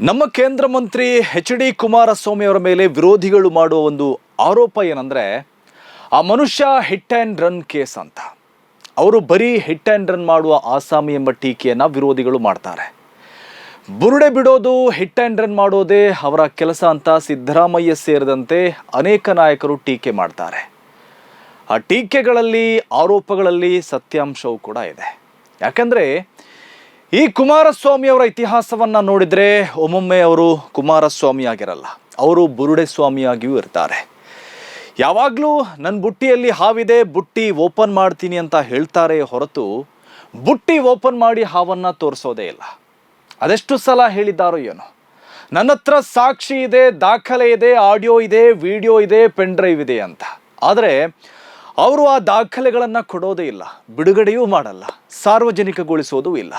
ನಮ್ಮ ಕೇಂದ್ರ ಮಂತ್ರಿ H D Kumaraswamy ಅವರ ಮೇಲೆ ವಿರೋಧಿಗಳು ಮಾಡುವ ಒಂದು ಆರೋಪ ಏನಂದ್ರೆ, ಆ ಮನುಷ್ಯ ಹಿಟ್ ಆ್ಯಂಡ್ ರನ್ ಕೇಸ್ ಅಂತ. ಅವರು ಬರೀ ಹಿಟ್ ಆ್ಯಂಡ್ ರನ್ ಮಾಡುವ ಆಸಾಮಿ ಎಂಬ ಟೀಕೆಯನ್ನು ವಿರೋಧಿಗಳು ಮಾಡ್ತಾರೆ. ಬುರುಡೆ ಬಿಡೋದು ಹಿಟ್ ಆ್ಯಂಡ್ ರನ್ ಮಾಡೋದೇ ಅವರ ಕೆಲಸ ಅಂತ ಸಿದ್ದರಾಮಯ್ಯ ಸೇರಿದಂತೆ ಅನೇಕ ನಾಯಕರು ಟೀಕೆ ಮಾಡ್ತಾರೆ. ಆ ಟೀಕೆಗಳಲ್ಲಿ, ಆರೋಪಗಳಲ್ಲಿ ಸತ್ಯಾಂಶವೂ ಕೂಡ ಇದೆ. ಯಾಕಂದರೆ ಈ ಕುಮಾರಸ್ವಾಮಿ ಅವರ ಇತಿಹಾಸವನ್ನು ನೋಡಿದರೆ ಒಮ್ಮೊಮ್ಮೆ ಅವರು ಕುಮಾರಸ್ವಾಮಿ ಆಗಿರಲ್ಲ ಅವರು ಬುರುಡೆ ಸ್ವಾಮಿಯಾಗಿಯೂ ಇರ್ತಾರೆ. ಯಾವಾಗಲೂ ನನ್ನ ಬುಟ್ಟಿಯಲ್ಲಿ ಹಾವಿದೆ, ಬುಟ್ಟಿ ಓಪನ್ ಮಾಡ್ತೀನಿ ಅಂತ ಹೇಳ್ತಾರೆ ಹೊರತು ಬುಟ್ಟಿ ಓಪನ್ ಮಾಡಿ ಹಾವನ್ನು ತೋರಿಸೋದೇ ಇಲ್ಲ. ಅದೆಷ್ಟು ಸಲ ಹೇಳಿದ್ದಾರೋ ಏನೋ. ನನ್ನ ಹತ್ರ ಸಾಕ್ಷಿ ಇದೆ, ದಾಖಲೆ ಇದೆ, ಆಡಿಯೋ ಇದೆ, ವಿಡಿಯೋ ಇದೆ, ಪೆನ್ ಡ್ರೈವ್ ಇದೆ ಅಂತ. ಆದರೆ ಅವರು ಆ ದಾಖಲೆಗಳನ್ನು ಕೊಡೋದೇ ಇಲ್ಲ, ಬಿಡುಗಡೆಯೂ ಮಾಡಲ್ಲ, ಸಾರ್ವಜನಿಕಗೊಳಿಸೋದೂ ಇಲ್ಲ.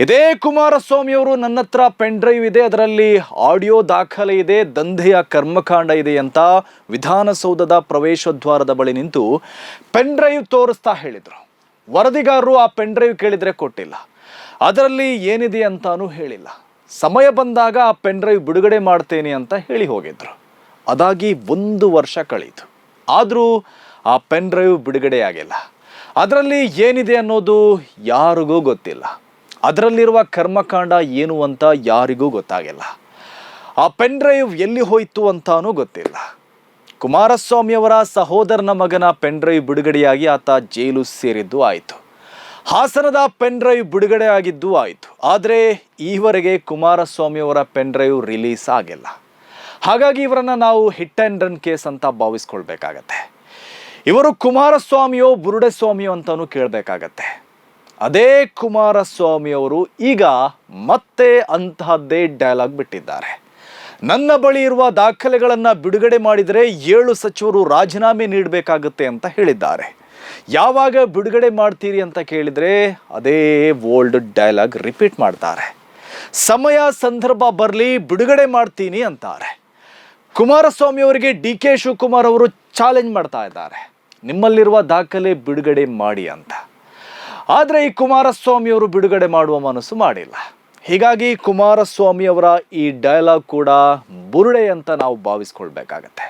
ಇದೇ ಕುಮಾರಸ್ವಾಮಿಯವರು ನನ್ನ ಹತ್ರ ಪೆನ್ ಡ್ರೈವ್ ಇದೆ, ಅದರಲ್ಲಿ ಆಡಿಯೋ ದಾಖಲೆ ಇದೆ, ದಂಧೆಯ ಕರ್ಮಕಾಂಡ ಇದೆ ಅಂತ ವಿಧಾನಸೌಧದ ಪ್ರವೇಶದ್ವಾರದ ಬಳಿ ನಿಂತು ಪೆನ್ ಡ್ರೈವ್ ತೋರಿಸ್ತಾ ಹೇಳಿದರು. ವರದಿಗಾರರು ಆ ಪೆನ್ ಡ್ರೈವ್ ಕೇಳಿದರೆ ಕೊಟ್ಟಿಲ್ಲ. ಅದರಲ್ಲಿ ಏನಿದೆ ಅಂತಾನೂ ಹೇಳಿಲ್ಲ. ಸಮಯ ಬಂದಾಗ ಆ ಪೆನ್ ಡ್ರೈವ್ ಬಿಡುಗಡೆ ಮಾಡ್ತೇನೆ ಅಂತ ಹೇಳಿ ಹೋಗಿದ್ರು. ಅದಾಗಿ ಒಂದು ವರ್ಷ ಕಳೀತು. ಆದರೂ ಆ ಪೆನ್ ಡ್ರೈವ್ ಬಿಡುಗಡೆ ಆಗಿಲ್ಲ. ಅದರಲ್ಲಿ ಏನಿದೆ ಅನ್ನೋದು ಯಾರಿಗೂ ಗೊತ್ತಿಲ್ಲ. ಅದರಲ್ಲಿರುವ ಕರ್ಮಕಾಂಡ ಏನು ಅಂತ ಯಾರಿಗೂ ಗೊತ್ತಾಗಿಲ್ಲ. ಆ ಪೆನ್ ಡ್ರೈವ್ ಎಲ್ಲಿ ಹೋಯಿತು ಅಂತಾನೂ ಗೊತ್ತಿಲ್ಲ. ಕುಮಾರಸ್ವಾಮಿಯವರ ಸಹೋದರನ ಮಗನ ಪೆನ್ ಡ್ರೈವ್ ಬಿಡುಗಡೆಯಾಗಿ ಆತ ಜೈಲು ಸೇರಿದ್ದು ಆಯಿತು. ಹಾಸನದ ಪೆನ್ ಡ್ರೈವ್ ಬಿಡುಗಡೆ ಆಗಿದ್ದು ಆಯಿತು. ಆದರೆ ಈವರೆಗೆ ಕುಮಾರಸ್ವಾಮಿಯವರ ಪೆನ್ ಡ್ರೈವ್ ರಿಲೀಸ್ ಆಗಿಲ್ಲ. ಹಾಗಾಗಿ ಇವರನ್ನು ನಾವು ಹಿಟ್ ಆ್ಯಂಡ್ ರನ್ ಕೇಸ್ ಅಂತ ಭಾವಿಸ್ಕೊಳ್ಬೇಕಾಗತ್ತೆ. ಇವರು ಕುಮಾರಸ್ವಾಮಿಯೋ ಬುರುಡೆ ಸ್ವಾಮಿಯೋ ಅಂತಾನೂ ಕೇಳಬೇಕಾಗತ್ತೆ. ಅದೇ ಕುಮಾರಸ್ವಾಮಿಯವರು ಈಗ ಮತ್ತೆ ಅಂತಹದ್ದೇ ಡೈಲಾಗ್ ಬಿಟ್ಟಿದ್ದಾರೆ. ನನ್ನ ಬಳಿ ಇರುವ ದಾಖಲೆಗಳನ್ನು ಬಿಡುಗಡೆ ಮಾಡಿದರೆ ಏಳು ಸಚಿವರು ರಾಜೀನಾಮೆ ನೀಡಬೇಕಾಗುತ್ತೆ ಅಂತ ಹೇಳಿದ್ದಾರೆ. ಯಾವಾಗ ಬಿಡುಗಡೆ ಮಾಡ್ತೀರಿ ಅಂತ ಕೇಳಿದರೆ ಅದೇ ಓಲ್ಡ್ ಡೈಲಾಗ್ ರಿಪೀಟ್ ಮಾಡ್ತಾರೆ. ಸಮಯ ಸಂದರ್ಭ ಬರಲಿ ಬಿಡುಗಡೆ ಮಾಡ್ತೀನಿ ಅಂತಾರೆ. ಕುಮಾರಸ್ವಾಮಿ ಅವರಿಗೆ ಡಿ ಕೆ ಶಿವಕುಮಾರ್ ಅವರು ಚಾಲೆಂಜ್ ಮಾಡ್ತಾ ಇದ್ದಾರೆ. ನಿಮ್ಮಲ್ಲಿರುವ ದಾಖಲೆ ಬಿಡುಗಡೆ ಮಾಡಿ ಅಂತ. ಆದರೆ ಈ ಕುಮಾರಸ್ವಾಮಿ ಅವರು ಬಿಡುಗಡೆ ಮಾಡುವ ಮನಸ್ಸು ಮಾಡಿಲ್ಲ. ಹೀಗಾಗಿ ಕುಮಾರಸ್ವಾಮಿ ಅವರ ಈ ಡೈಲಾಗ್ ಕೂಡ ಬುರುಡೆ ಅಂತ ನಾವು ಭಾವಿಸ್ಕೊಳ್ಬೇಕಾಗತ್ತೆ.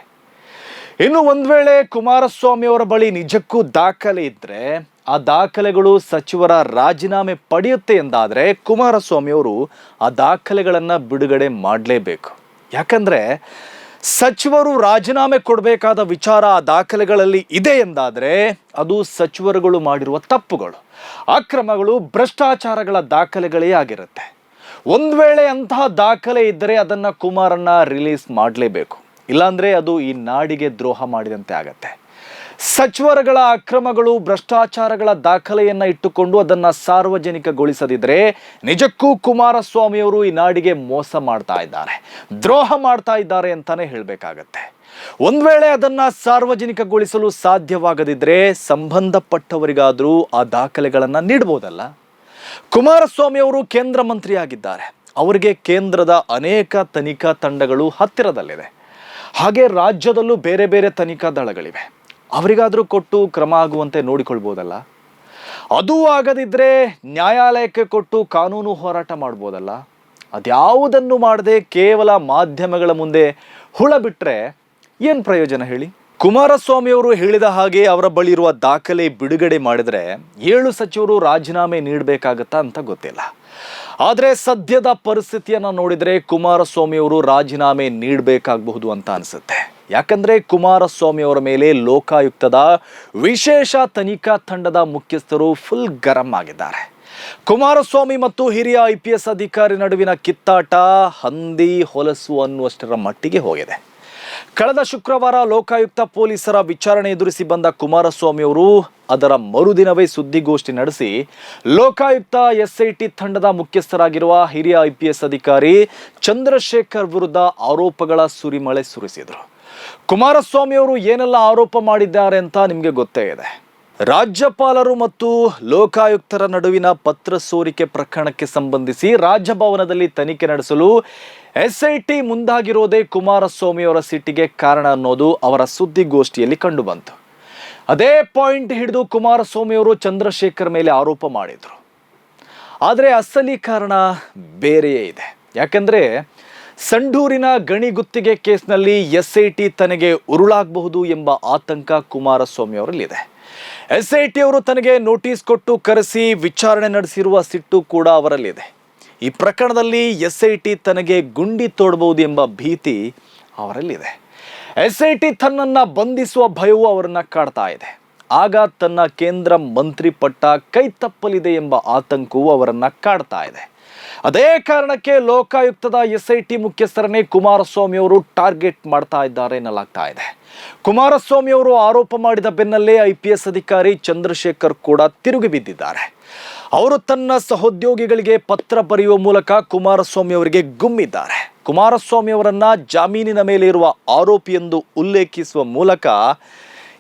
ಇನ್ನು ಒಂದು ವೇಳೆ ಕುಮಾರಸ್ವಾಮಿ ಅವರ ಬಳಿ ನಿಜಕ್ಕೂ ದಾಖಲೆ ಇದ್ದರೆ ಆ ದಾಖಲೆಗಳು ಸಚಿವರ ರಾಜೀನಾಮೆ ಪಡೆಯುತ್ತೆ ಎಂದಾದರೆ ಕುಮಾರಸ್ವಾಮಿ ಅವರು ಆ ದಾಖಲೆಗಳನ್ನು ಬಿಡುಗಡೆ ಮಾಡಲೇಬೇಕು. ಯಾಕಂದರೆ ಸಚಿವರು ರಾಜೀನಾಮೆ ಕೊಡಬೇಕಾದ ವಿಚಾರ ದಾಖಲೆಗಳಲ್ಲಿ ಇದೆ ಎಂದಾದರೆ ಅದು ಸಚಿವರುಗಳು ಮಾಡಿರುವ ತಪ್ಪುಗಳು. ಅಕ್ರಮಗಳು, ಭ್ರಷ್ಟಾಚಾರಗಳ ದಾಖಲೆಗಳೇ ಆಗಿರುತ್ತೆ. ಒಂದು ವೇಳೆ ಅಂತಹ ದಾಖಲೆ ಇದ್ದರೆ ಅದನ್ನು ಕುಮಾರನ್ನ ರಿಲೀಸ್ ಮಾಡಲೇಬೇಕು. ಇಲ್ಲಾಂದರೆ ಅದು ಈ ನಾಡಿಗೆ ದ್ರೋಹ ಮಾಡಿದಂತೆ ಆಗತ್ತೆ. ಸಚಿವರುಗಳ ಅಕ್ರಮಗಳು, ಭ್ರಷ್ಟಾಚಾರಗಳ ದಾಖಲೆಯನ್ನ ಇಟ್ಟುಕೊಂಡು ಅದನ್ನ ಸಾರ್ವಜನಿಕಗೊಳಿಸದಿದ್ರೆ ನಿಜಕ್ಕೂ ಕುಮಾರಸ್ವಾಮಿಯವರು ಈ ನಾಡಿಗೆ ಮೋಸ ಮಾಡ್ತಾ ಇದ್ದಾರೆ. ದ್ರೋಹ ಮಾಡ್ತಾ ಇದ್ದಾರೆ ಅಂತಾನೆ ಹೇಳಬೇಕಾಗತ್ತೆ. ಒಂದ್ ವೇಳೆ ಅದನ್ನ ಸಾರ್ವಜನಿಕಗೊಳಿಸಲು ಸಾಧ್ಯವಾಗದಿದ್ರೆ ಸಂಬಂಧಪಟ್ಟವರಿಗಾದರೂ ಆ ದಾಖಲೆಗಳನ್ನ ನೀಡಬಹುದಲ್ಲ ಕುಮಾರಸ್ವಾಮಿ ಅವರು ಕೇಂದ್ರ ಮಂತ್ರಿಯಾಗಿದ್ದಾರೆ. ಅವರಿಗೆ ಕೇಂದ್ರದ ಅನೇಕ ತನಿಖಾ ತಂಡಗಳು ಹತ್ತಿರದಲ್ಲಿದೆ. ಹಾಗೆ ರಾಜ್ಯದಲ್ಲೂ ಬೇರೆ ಬೇರೆ ತನಿಖಾ ದಳಗಳಿವೆ. ಅವರಿಗಾದರೂ ಕೊಟ್ಟು ಕ್ರಮ ಆಗುವಂತೆ ನೋಡಿಕೊಳ್ಬೋದಲ್ಲ? ಅದು ಆಗದಿದ್ದರೆ ನ್ಯಾಯಾಲಯಕ್ಕೆ ಕೊಟ್ಟು ಕಾನೂನು ಹೋರಾಟ ಮಾಡ್ಬೋದಲ್ಲ? ಅದ್ಯಾವುದನ್ನು ಮಾಡದೆ ಕೇವಲ ಮಾಧ್ಯಮಗಳ ಮುಂದೆ ಹುಳ ಬಿಟ್ಟರೆ ಏನು ಪ್ರಯೋಜನ ಹೇಳಿ? ಕುಮಾರಸ್ವಾಮಿಯವರು ಹೇಳಿದ ಹಾಗೆ ಅವರ ಬಳಿ ಇರುವ ದಾಖಲೆ ಬಿಡುಗಡೆ ಮಾಡಿದರೆ ಏಳು ಸಚಿವರು ರಾಜೀನಾಮೆ ನೀಡಬೇಕಾಗತ್ತಾ ಅಂತ ಗೊತ್ತಿಲ್ಲ. ಆದರೆ ಸದ್ಯದ ಪರಿಸ್ಥಿತಿಯನ್ನು ನೋಡಿದರೆ ಕುಮಾರಸ್ವಾಮಿಯವರು ರಾಜೀನಾಮೆ ನೀಡಬೇಕಾಗಬಹುದು ಅಂತ ಅನಿಸುತ್ತೆ. ಯಾಕಂದ್ರೆ ಕುಮಾರಸ್ವಾಮಿ ಅವರ ಮೇಲೆ ಲೋಕಾಯುಕ್ತದ ವಿಶೇಷ ತನಿಖಾ ತಂಡದ ಮುಖ್ಯಸ್ಥರು ಫುಲ್ ಗರಂ ಆಗಿದ್ದಾರೆ. ಕುಮಾರಸ್ವಾಮಿ ಮತ್ತು ಹಿರಿಯ ಐ ಪಿ ಎಸ್ ಅಧಿಕಾರಿ ನಡುವಿನ ಕಿತ್ತಾಟ ಹಂದಿ ಹೊಲಸು ಅನ್ನುವಷ್ಟರ ಮಟ್ಟಿಗೆ ಹೋಗಿದೆ. ಕಳೆದ ಶುಕ್ರವಾರ ಲೋಕಾಯುಕ್ತ ಪೊಲೀಸರ ವಿಚಾರಣೆ ಎದುರಿಸಿ ಬಂದ ಕುಮಾರಸ್ವಾಮಿ ಅವರು ಅದರ ಮರುದಿನವೇ ಸುದ್ದಿಗೋಷ್ಠಿ ನಡೆಸಿ ಲೋಕಾಯುಕ್ತ ಎಸ್ಐಟಿ ತಂಡದ ಮುಖ್ಯಸ್ಥರಾಗಿರುವ ಹಿರಿಯ ಐ ಪಿ ಎಸ್ ಅಧಿಕಾರಿ ಚಂದ್ರಶೇಖರ್ ವಿರುದ್ಧ ಆರೋಪಗಳ ಸುರಿಮಳೆ ಸುರಿಸಿದರು. ಕುಮಾರಸ್ವಾಮಿ ಅವರು ಏನೆಲ್ಲ ಆರೋಪ ಮಾಡಿದ್ದಾರೆ ಅಂತ ನಿಮಗೆ ಗೊತ್ತೇ ಇದೆ. ರಾಜ್ಯಪಾಲರು ಮತ್ತು ಲೋಕಾಯುಕ್ತರ ನಡುವಿನ ಪತ್ರ ಸೋರಿಕೆ ಪ್ರಕರಣಕ್ಕೆ ಸಂಬಂಧಿಸಿ ರಾಜಭವನದಲ್ಲಿ ತನಿಖೆ ನಡೆಸಲು ಎಸ್ಐಟಿ ಮುಂದಾಗಿರೋದೇ ಕುಮಾರಸ್ವಾಮಿ ಅವರ ಸಿಟ್ಟಿಗೆ ಕಾರಣ ಅನ್ನೋದು ಅವರ ಸುದ್ದಿಗೋಷ್ಠಿಯಲ್ಲಿ ಕಂಡುಬಂತು ಅದೇ ಪಾಯಿಂಟ್ ಹಿಡಿದು ಕುಮಾರಸ್ವಾಮಿ ಅವರು ಚಂದ್ರಶೇಖರ್ ಮೇಲೆ ಆರೋಪ ಮಾಡಿದರು. ಆದರೆ ಅಸಲಿ ಕಾರಣ ಬೇರೆಯೇ ಇದೆ. ಯಾಕಂದ್ರೆ ಸಂಡೂರಿನ ಗಣಿ ಗುತ್ತಿಗೆ ಕೇಸ್ನಲ್ಲಿ ಎಸ್ಐಟಿ ತನಗೆ ಉರುಳಾಗಬಹುದು ಎಂಬ ಆತಂಕ ಕುಮಾರಸ್ವಾಮಿ ಅವರಲ್ಲಿದೆ. ಎಸ್ ಐ ಟಿ ಅವರು ತನಗೆ ನೋಟಿಸ್ ಕೊಟ್ಟು ಕರೆಸಿ ವಿಚಾರಣೆ ನಡೆಸಿರುವ ಸಿಟ್ಟು ಕೂಡ ಅವರಲ್ಲಿದೆ. ಈ ಪ್ರಕರಣದಲ್ಲಿ ಎಸ್ಐಟಿ ತನಗೆ ಗುಂಡಿ ತೋಡಬಹುದು ಎಂಬ ಭೀತಿ ಅವರಲ್ಲಿದೆ. ಎಸ್ ಐ ಟಿ ತನ್ನನ್ನು ಬಂಧಿಸುವ ಭಯವು ಅವರನ್ನು ಕಾಡ್ತಾ ಇದೆ. ಆಗ ತನ್ನ ಕೇಂದ್ರ ಮಂತ್ರಿ ಪಟ್ಟ ಕೈ ತಪ್ಪಲಿದೆ ಎಂಬ ಆತಂಕವು ಅವರನ್ನು ಕಾಡ್ತಾ ಇದೆ. ಅದೇ ಕಾರಣಕ್ಕೆ ಲೋಕಾಯುಕ್ತದ ಎಸ್ ಐ ಟಿ ಮುಖ್ಯಸ್ಥರನ್ನೇ ಕುಮಾರಸ್ವಾಮಿ ಅವರು ಟಾರ್ಗೆಟ್ ಮಾಡ್ತಾ ಇದ್ದಾರೆ ಎನ್ನಲಾಗ್ತಾ ಇದೆ. ಕುಮಾರಸ್ವಾಮಿ ಅವರು ಆರೋಪ ಮಾಡಿದ ಬೆನ್ನಲ್ಲೇ ಐ ಪಿ ಎಸ್ ಅಧಿಕಾರಿ ಚಂದ್ರಶೇಖರ್ ಕೂಡ ತಿರುಗಿ ಬಿದ್ದಿದ್ದಾರೆ. ಅವರು ತನ್ನ ಸಹೋದ್ಯೋಗಿಗಳಿಗೆ ಪತ್ರ ಬರೆಯುವ ಮೂಲಕ ಕುಮಾರಸ್ವಾಮಿ ಅವರಿಗೆ ಗುಮ್ಮಿದ್ದಾರೆ. ಕುಮಾರಸ್ವಾಮಿ ಅವರನ್ನ ಜಾಮೀನಿನ ಮೇಲೆ ಇರುವ ಆರೋಪಿ ಎಂದು ಉಲ್ಲೇಖಿಸುವ ಮೂಲಕ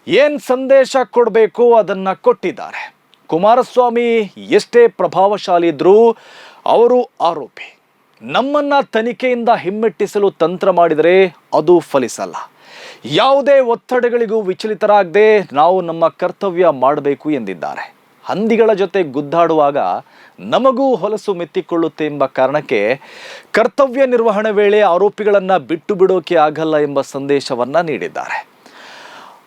ಏನ್ ಸಂದೇಶ ಕೊಡಬೇಕು ಅದನ್ನ ಕೊಟ್ಟಿದ್ದಾರೆ. ಕುಮಾರಸ್ವಾಮಿ ಎಷ್ಟೇ ಪ್ರಭಾವಶಾಲಿ ಇದ್ರೂ ಅವರು ಆರೋಪಿ. ನಮ್ಮನ್ನ ತನಿಖೆಯಿಂದ ಹಿಮ್ಮೆಟ್ಟಿಸಲು ತಂತ್ರ ಮಾಡಿದರೆ ಅದು ಫಲಿಸಲ್ಲ. ಯಾವುದೇ ಒತ್ತಡಗಳಿಗೂ ವಿಚಲಿತರಾಗದೆ ನಾವು ನಮ್ಮ ಕರ್ತವ್ಯ ಮಾಡಬೇಕು ಎಂದಿದ್ದಾರೆ. ಹಂದಿಗಳ ಜೊತೆ ಗುದ್ದಾಡುವಾಗ ನಮಗೂ ಹೊಲಸು ಮೆತ್ತಿಕೊಳ್ಳುತ್ತೆ ಎಂಬ ಕಾರಣಕ್ಕೆ ಕರ್ತವ್ಯ ನಿರ್ವಹಣೆ ವೇಳೆ ಆರೋಪಿಗಳನ್ನು ಬಿಟ್ಟು ಬಿಡೋಕೆ ಆಗಲ್ಲ ಎಂಬ ಸಂದೇಶವನ್ನ ನೀಡಿದ್ದಾರೆ.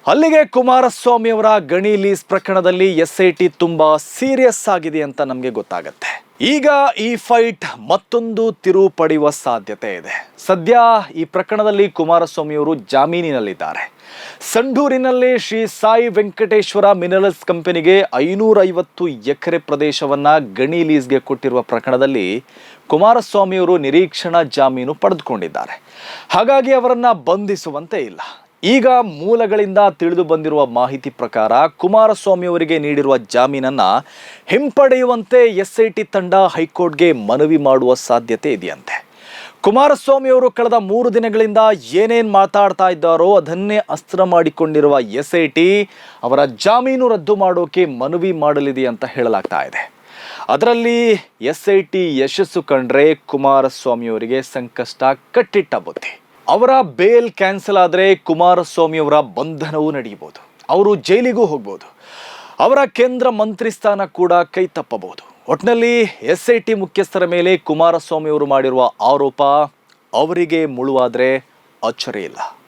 ಅಲ್ಲಿಗೆ ಕುಮಾರಸ್ವಾಮಿ ಅವರ ಗಣಿ ಲೀಸ್ ಪ್ರಕರಣದಲ್ಲಿ ಎಸ್ ಐ ಟಿ ತುಂಬಾ ಸೀರಿಯಸ್ ಆಗಿದೆ ಅಂತ ನಮಗೆ ಗೊತ್ತಾಗತ್ತೆ. ಈಗ ಈ ಫೈಟ್ ಮತ್ತೊಂದು ತಿರುವು ಪಡೆಯುವ ಸಾಧ್ಯತೆ ಇದೆ. ಸದ್ಯ ಈ ಪ್ರಕರಣದಲ್ಲಿ ಕುಮಾರಸ್ವಾಮಿಯವರು ಜಾಮೀನಿನಲ್ಲಿದ್ದಾರೆ. ಸಂಡೂರಿನಲ್ಲಿ ಶ್ರೀ ಸಾಯಿ ವೆಂಕಟೇಶ್ವರ ಮಿನರಲ್ಸ್ ಕಂಪನಿಗೆ ಐನೂರ ಐವತ್ತು ಎಕರೆ ಪ್ರದೇಶವನ್ನ ಗಣಿ ಲೀಸ್ಗೆ ಕೊಟ್ಟಿರುವ ಪ್ರಕರಣದಲ್ಲಿ ಕುಮಾರಸ್ವಾಮಿಯವರು ನಿರೀಕ್ಷಣಾ ಜಾಮೀನು ಪಡೆದುಕೊಂಡಿದ್ದಾರೆ. ಹಾಗಾಗಿ ಅವರನ್ನ ಬಂಧಿಸುವಂತೆ ಇಲ್ಲ. ಈಗ ಮೂಲಗಳಿಂದ ತಿಳಿದು ಬಂದಿರುವ ಮಾಹಿತಿ ಪ್ರಕಾರ ಕುಮಾರಸ್ವಾಮಿ ಅವರಿಗೆ ನೀಡಿರುವ ಜಾಮೀನನ್ನು ಹಿಂಪಡೆಯುವಂತೆ ಎಸ್ ಐ ಟಿ ತಂಡ ಹೈಕೋರ್ಟ್ಗೆ ಮನವಿ ಮಾಡುವ ಸಾಧ್ಯತೆ ಇದೆಯಂತೆ. ಕುಮಾರಸ್ವಾಮಿ ಅವರು ಕಳೆದ ಮೂರು ದಿನಗಳಿಂದ ಏನೇನು ಮಾತಾಡ್ತಾ ಇದ್ದಾರೋ ಅದನ್ನೇ ಅಸ್ತ್ರ ಮಾಡಿಕೊಂಡಿರುವ ಎಸ್ ಐ ಟಿ ಅವರ ಜಾಮೀನು ರದ್ದು ಮಾಡೋಕೆ ಮನವಿ ಮಾಡಲಿದೆ ಅಂತ ಹೇಳಲಾಗ್ತಾ ಇದೆ. ಅದರಲ್ಲಿ ಎಸ್ ಐ ಟಿ ಯಶಸ್ಸು ಕಂಡ್ರೆ ಕುಮಾರಸ್ವಾಮಿ ಅವರಿಗೆ ಸಂಕಷ್ಟ ಕಟ್ಟಿಟ್ಟ ಬುದ್ಧಿ. ಅವರ ಬೇಲ್ ಕ್ಯಾನ್ಸಲ್ ಆದರೆ ಕುಮಾರಸ್ವಾಮಿ ಅವರ ಬಂಧನವೂ ನಡೆಯಬಹುದು. ಅವರು ಜೈಲಿಗೂ ಹೋಗ್ಬೋದು. ಅವರ ಕೇಂದ್ರ ಮಂತ್ರಿ ಸ್ಥಾನ ಕೂಡ ಕೈ ತಪ್ಪಬಹುದು. ಒಟ್ಟಿನಲ್ಲಿ ಎಸ್ ಐ ಟಿ ಮುಖ್ಯಸ್ಥರ ಮೇಲೆ ಕುಮಾರಸ್ವಾಮಿ ಅವರು ಮಾಡಿರುವ ಆರೋಪ ಅವರಿಗೆ ಮುಳುವಾದರೆ ಅಚ್ಚರಿ ಇಲ್ಲ